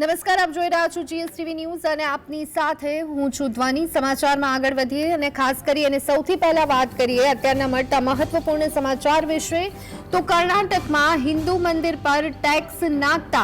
નમસ્કાર, આપ જોઈ રહ્યા છો જીએસટીવી ન્યૂઝ અને આપની સાથે હું છું ધ્વની. સમાચારમાં આગળ વધીએ અને ખાસ કરી અને સૌથી પહેલા વાત કરીએ અત્યારના મળતા મહત્વપૂર્ણ સમાચાર વિશે. તો કર્ણાટકમાં હિન્દુ મંદિર પર ટેક્સ નાખતા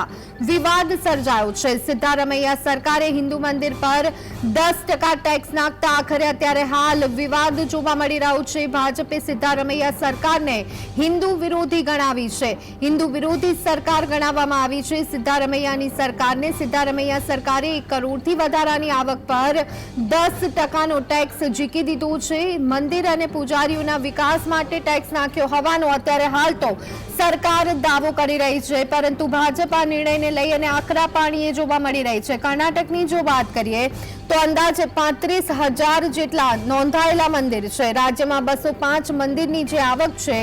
વિવાદ સર્જાયો છે. સિદ્ધારમૈયા સરકારે હિન્દુ મંદિર પર દસ ટકા ટેક્સ નાખતા આખરે અત્યારે હાલ વિવાદ જોવા મળી રહ્યો છે. ભાજપે સિદ્ધારમૈયા સરકારને હિન્દુ વિરોધી ગણાવી છે. હિન્દુ વિરોધી સરકાર ગણાવવામાં આવી છે. સિદ્ધારમૈયાની સરકારને સિદ્ધારમૈયા સરકારે એક કરોડથી વધારાની આવક પર દસ ટકાનો ટેક્સ ઝીકી દીધો છે. મંદિર અને પૂજારીઓના વિકાસ માટે ટેક્સ નાખ્યો હોવાનો અત્યારે હાલ તો સરકાર દાવો કરી રહી છે. પરંતુ ભાજપ નિર્ણયને લઈ અને આકરા પાણીએ જોવા મળી રહી છે. કર્ણાટકની જો વાત કરીએ તો અંદાજે પાંત્રીસ હજાર જેટલા નોંધાયેલા મંદિર છે. રાજ્યમાં બસો પાંચ મંદિરની જે આવક છે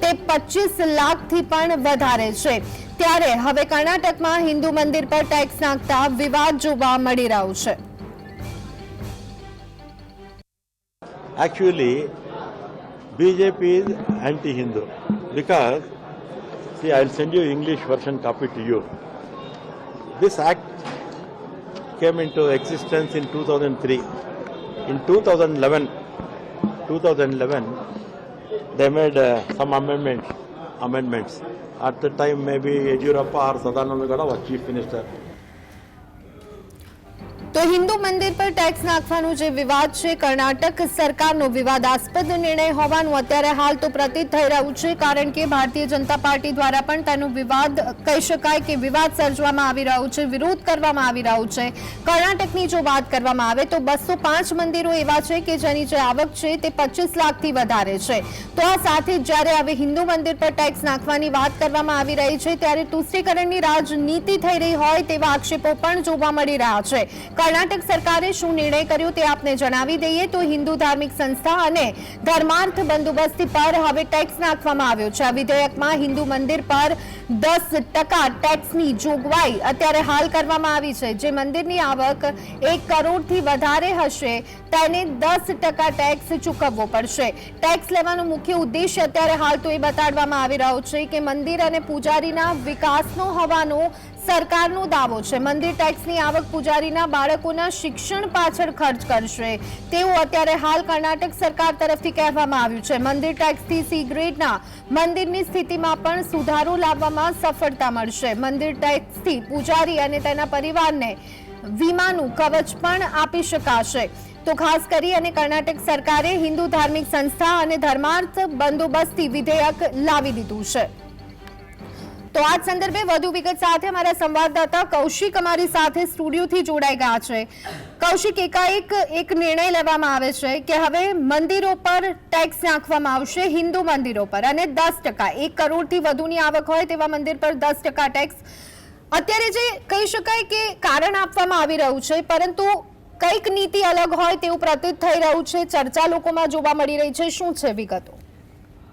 તે પચીસ લાખથી પણ વધારે છે ત્યારે હવે કર્ણાટકમાં હિન્દુ મંદિર પર ટેક્સ નાખતા વિવાદ જોવા મળી રહ્યો છે Actually, BJP is anti-Hindu because, see, I'll send you English version copy to you. This act came into existence in 2003. In 2011, 2011, they made uh, some amendments. Amendments. At the time, maybe Yediyurappa or Sadananda was chief minister. તો હિન્દુ મંદિર પર tax નાખવાનો જે વિવાદ છે, કર્ણાટક સરકારનો વિવાદાસ્પદ નિર્ણય હોવાનું અત્યારે હાલ તો પ્રતીત થઈ રહ્યું છે, કારણ કે ભારતીય જનતા પાર્ટી દ્વારા પણ તેનો વિવાદ કહી શકાય કે વિવાદ સર્જવામાં આવી રહ્યો છે, વિરોધ કરવામાં આવી રહ્યો છે. કર્ણાટકની જો વાત કરવામાં આવે તો બસો પાંચ મંદિરો એવા છે કે જેની જે આવક છે તે પચીસ લાખથી વધારે છે. તો આ સાથે જ્યારે હવે હિન્દુ મંદિર પર ટેક્સ નાખવાની વાત કરવામાં આવી રહી છે, ત્યારે તુષ્ટિકરણની રાજનીતિ થઈ રહી હોય તેવા આક્ષેપો પણ જોવા મળી રહ્યા છે. કર્ણાટક સરકારે શું નિર્ણય કર્યો તે આપને જણાવી દઈએ. તો હિન્દુ ધાર્મિક સંસ્થા અને ધર્માર્થ બંદોબસ્તી પર હવે ટેક્સ નાખવામાં આવ્યો છે. આ વિધેયકમાં હિન્દુ મંદિર પર દસ ટકા ટેક્સની જોગવાઈ અત્યારે હાલ કરવામાં આવી છે. જે મંદિરની આવક એક કરોડથી વધારે હશે, તેને દસ ટકા ટેક્સ ચૂકવવો પડશે. ટેક્સ લેવાનો મુખ્ય ઉદ્દેશ્ય અત્યારે હાલ તો એ બતાડવામાં આવી રહ્યો છે કે મંદિર અને પૂજારીના વિકાસનો હોવાનો સરકારનો દાવો છે. મંદિર ટેક્સની આવક પૂજારીના બાળકોના શિક્ષણ પાછળ ખર્ચ કરશે. તેવું અત્યારે હાલ કર્ણાટક સરકાર તરફથી કહેવામાં આવ્યું છે. મંદિર ટેક્સથી સિગરેટના મંદિરની સ્થિતિમાં પણ સુધારો લાવવામાં સફળતા મળશે. મંદિર ટેક્સથી પૂજારી અને તેના પરિવારને વીમાનું કવચ પણ આપી શકાશે. તો ખાસ કરી અને કર્ણાટક સરકારે હિન્દુ ધાર્મિક સંસ્થા અને ધર્માર્થ બંદોબસ્તી વિધેયક લાવી દીધું છે. તો આ સંદર્ભે વધુ વિગત સાથે અમારા સંવાદદાતા કૌશિક અમારી સાથે સ્ટુડિયોથી જોડાઈ ગયા છે. કૌશિક, એકાએક એક નિર્ણય લેવામાં આવે છે કે હવે મંદિરો પર ટેક્સ નાખવામાં આવશે, હિન્દુ મંદિરો પર, અને દસ ટકા, એક કરોડથી વધુની આવક હોય તેવા મંદિર પર દસ ટકા ટેક્સ અત્યારે જે કહી શકાય કે કારણ આપવામાં આવી રહ્યું છે, પરંતુ કંઈક નીતિ અલગ હોય તેવું પ્રતીત થઈ રહ્યું છે, ચર્ચા લોકોમાં જોવા મળી રહી છે. શું છે વિગતો?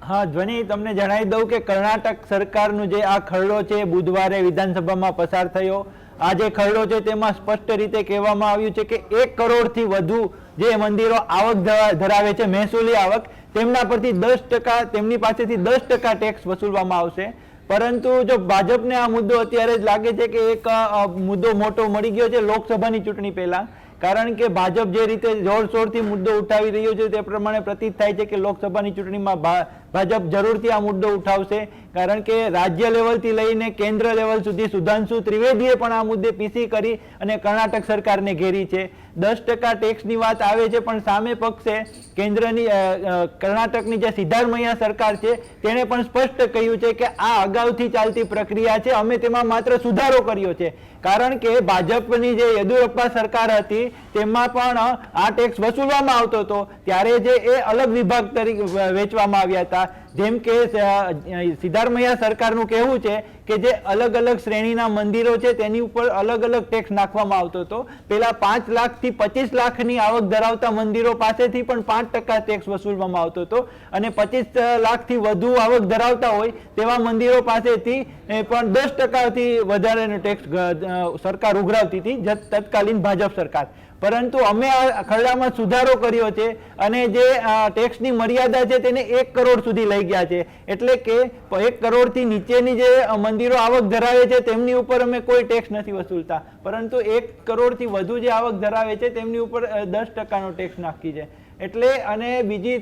હા, ધ્વનિ તમને જણાવી દઉં કે કર્ણાટક સરકારનું જે આ ખરડો છે બુધવારે વિધાનસભામાં પસાર થયો. આ જે ખરડો છે, તેમાં સ્પષ્ટ રીતે કહેવામાં આવ્યું છે કે એક કરોડથી વધુ જે મંદિરો આવક ધરા- ધરાવે છે, મહેસૂલી આવક, તેમના પરથી દસ ટકા, તેમની પાસેથી દસ ટકા ટેક્સ વસૂલવામાં આવશે. પરંતુ જો ભાજપને આ મુદ્દો અત્યારે જ લાગે છે કે એક મુદ્દો મોટો મળી ગયો છે લોકસભાની ચૂંટણી પહેલા, કારણ કે ભાજપ જે રીતે જોરશોરથી મુદ્દો ઉઠાવી રહ્યો છે, તે પ્રમાણે પ્રતીત થાય છે કે લોકસભાની ચૂંટણીમાં ભાજપ જરૂરથી આ મુદ્દો ઉઠાવશે. કારણ કે રાજ્ય લેવલથી લઈને કેન્દ્ર લેવલ સુધી સુધાંશુ ત્રિવેદીએ પણ આ મુદ્દે પીસી કરી અને કર્ણાટક સરકારને ઘેરી છે. દસ ટકા ટેક્સની વાત આવે છે, પણ સામે પક્ષે કેન્દ્રની કર્ણાટકની જે સિદ્ધારમૈયા સરકાર છે, તેણે પણ સ્પષ્ટ કહ્યું છે કે આ અગાઉથી ચાલતી પ્રક્રિયા છે, અમે તેમાં માત્ર સુધારો કર્યો છે. કારણ કે ભાજપની જે યેદુરપ્પા સરકાર હતી તેમાં પણ આ ટેક્સ વસૂલવામાં આવતો હતો. ત્યારે જે એ અલગ વિભાગ તરીકે વેચવામાં આવ્યા હતા. જેમ કે સિદ્ધારમૈયા સરકારનું કહેવું છે કે જે અલગ અલગ શ્રેણીના મંદિરો છે, તેની ઉપર અલગ અલગ ટેક્સ નાખવામાં આવતો હતો. પેલા પાંચ લાખથી પચીસ લાખની આવક ધરાવતા મંદિરો પાસેથી પણ પાંચ ટકા ટેક્સ વસૂલવામાં આવતો હતો. અને પચીસ લાખથી વધુ આવક ધરાવતા હોય તેવા મંદિરો પાસેથી પણ દસ ટકાથી વધારેનો ટેક્સ સરકાર ઉઘરાવતી હતી તત્કાલીન ભાજપ સરકાર. પરંતુ અમે આ ખરડામાં સુધારો કર્યો છે અને જે ટેક્સની મર્યાદા છે તેને એક કરોડ સુધી લઈ થઈ ગયા છે. એટલે કે એક કરોડથી નીચેની જે મંદિરો આવક ધરાવે છે, તેમની ઉપર અમે કોઈ ટેક્સ નથી વસૂલતા. પરંતુ એક કરોડથી વધુ જે આવક ધરાવે છે, તેમની ઉપર દસ ટકાનો ટેક્સ નાખી છે. એટલે, અને બીજી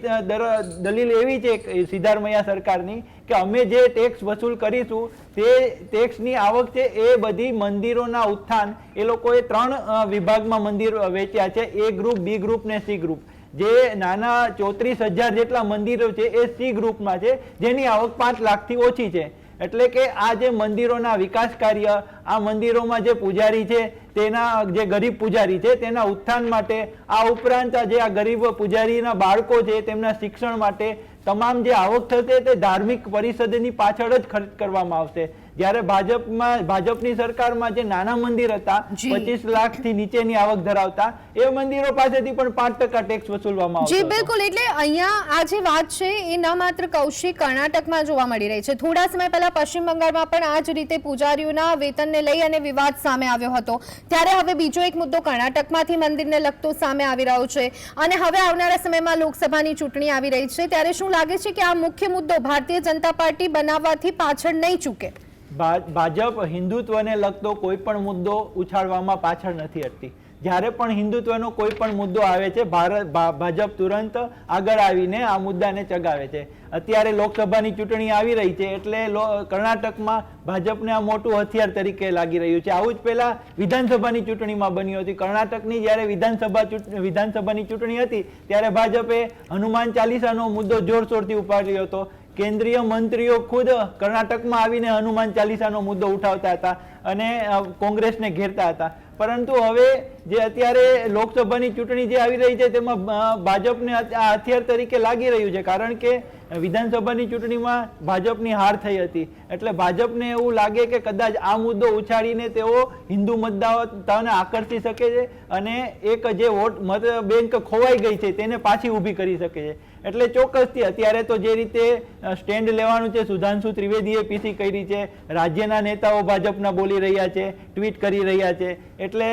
દલીલ એવી છે સિદ્ધારમૈયા સરકારની, કે અમે જે ટેક્સ વસૂલ કરીશું, તે ટેક્સની આવક છે, એ બધી મંદિરોના ઉત્થાન, એ લોકોએ ત્રણ વિભાગમાં મંદિર વેચ્યા છે, એ ગ્રુપ બી ગ્રુપ ને સી ગ્રુપ જે નાના ચોત્રીસ હજાર જેટલા મંદિરો છે એ સી ગ્રુપમાં છે, જેની આવક પાંચ લાખથી ઓછી છે. એટલે કે આ જે મંદિરોના વિકાસ કાર્ય, આ મંદિરોમાં જે પૂજારી છે, તેના જે ગરીબ પૂજારી છે, તેના ઉત્થાન માટે, આ ઉપરાંત જે આ ગરીબ પૂજારીના બાળકો છે, તેમના શિક્ષણ માટે, તમામ જે આવક થશે તે ધાર્મિક પરિષદની પાછળ જ ખર્ચ કરવામાં આવશે. જ્યારે ભાજપમાં ભાજપની સરકારમાં જે નાના મંદિર હતા. પચીસ લાખથી નીચેની આવક ધરાવતા એ મંદિરો પાસેથી પણ પાંચ ટકા ટેક્સ વસૂલવામાં જી બિલકુલ. એટલે અહીંયા આ જે વાત છે એ ન માત્ર કૌશિક કર્ણાટકમાં જોવા મળી રહી છે. થોડા સમય પહેલા પશ્ચિમ બંગાળમાં પણ આ જ રીતે પૂજારીઓના વેતનને લઈ અને વિવાદ સામે આવ્યો હતો. ત્યારે હવે બીજો એક મુદ્દો કર્ણાટકમાંથી મંદિરને લગતો સામે આવી રહ્યો છે. અને હવે આવનારા સમયમાં લોકસભાની ચૂંટણી આવી રહી છે. ત્યારે શું લાગે છે કે આ મુખ્ય મુદ્દો ભારતીય જનતા પાર્ટી બનાવવાથી પાછળ નહીં ચૂકે? ભાજપ હિન્દુત્વને લગતો કોઈ પણ મુદ્દો ઉછાળવામાં પાછળ નથી હટતી. જ્યારે પણ હિન્દુત્વનો કોઈ પણ મુદ્દો આવે છે, ભારત ભાજપ તુરંત આગળ આવીને આ મુદ્દાને ચગાવે છે. અત્યારે લોકસભાની ચૂંટણી આવી રહી છે, એટલે કર્ણાટકમાં ભાજપને આ મોટું હથિયાર તરીકે લાગી રહ્યું છે. આવું જ પહેલા વિધાનસભાની ચૂંટણીમાં બન્યું હતી. કર્ણાટકની જ્યારે વિધાનસભા વિધાનસભાની ચૂંટણી હતી, ત્યારે ભાજપે હનુમાન ચાલીસાનો મુદ્દો જોરશોરથી ઉપાડ્યો હતો. કેન્દ્રીય મંત્રીઓ ખુદ કર્ણાટકમાં આવીને હનુમાન ચાલીસાનો મુદ્દો ઉઠાવતા હતા. અને કોંગ્રેસને ઘેરતા હતા. પરંતુ હવે જે અત્યારે લોકસભાની ચૂંટણી જે આવી રહી છે, તેમાં ભાજપને હથિયાર તરીકે લાગી રહ્યું છે. કારણ કે વિધાનસભાની ચૂંટણીમાં ભાજપની હાર થઈ હતી. એટલે ભાજપને એવું લાગે કે કદાચ આ મુદ્દો ઉછાળીને તેઓ હિન્દુ મતદાતાઓને આકર્ષી શકે છે અને એક જે વોટ મત બેંક ખોવાઈ ગઈ છે, તેને પાછી ઊભી કરી શકે છે. એટલે ચોક્કસથી અત્યારે તો જે રીતે સ્ટેન્ડ લેવાનું છે, સુધાંશુ ત્રિવેદીએ પીસી કરી છે. રાજ્યના નેતાઓ ભાજપના બોલી રહ્યા છે ટ્વીટ કરી રહ્યા છે. એટલે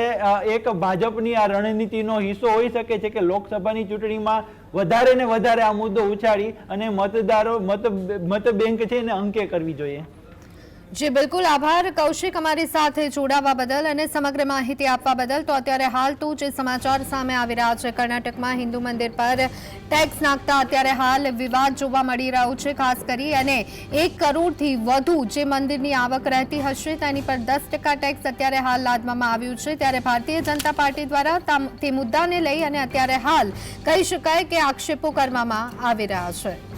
એક ભાજપની આ રણનીતિનો હિસ્સો હોઈ શકે છે કે લોકસભાની ચૂંટણીમાં વધારે ને વધારે આ મુદ્દો ઉછાળી અને મતદારો, મત મત બેંક છે એને અંકે કરવી જોઈએ. જી, બિલકુલ. આભાર. કૌશિક અમારી સાથે જોડાવા બદલ અને સમગ્ર માહિતી આપવા બદલ. તો અત્યારે હાલ તો જે સમાચાર સામે આવી રહ્યા છે, કર્ણાટકમાં હિન્દુ મંદિર પર ટેક્સ નાખતા અત્યારે હાલ વિવાદ જોવા મળી રહ્યો છે, ખાસ કરી અને એક કરોડથી વધુ જે મંદિરની આવક રહેતી હશે, તેની પર દસ ટકા ટેક્સ અત્યારે હાલ લાદવામાં આવ્યું છે. ત્યારે ભારતીય જનતા પાર્ટી દ્વારા તે મુદ્દાને લઈ અને અત્યારે હાલ કહી શકાય કે આક્ષેપો કરવામાં આવી રહ્યા છે.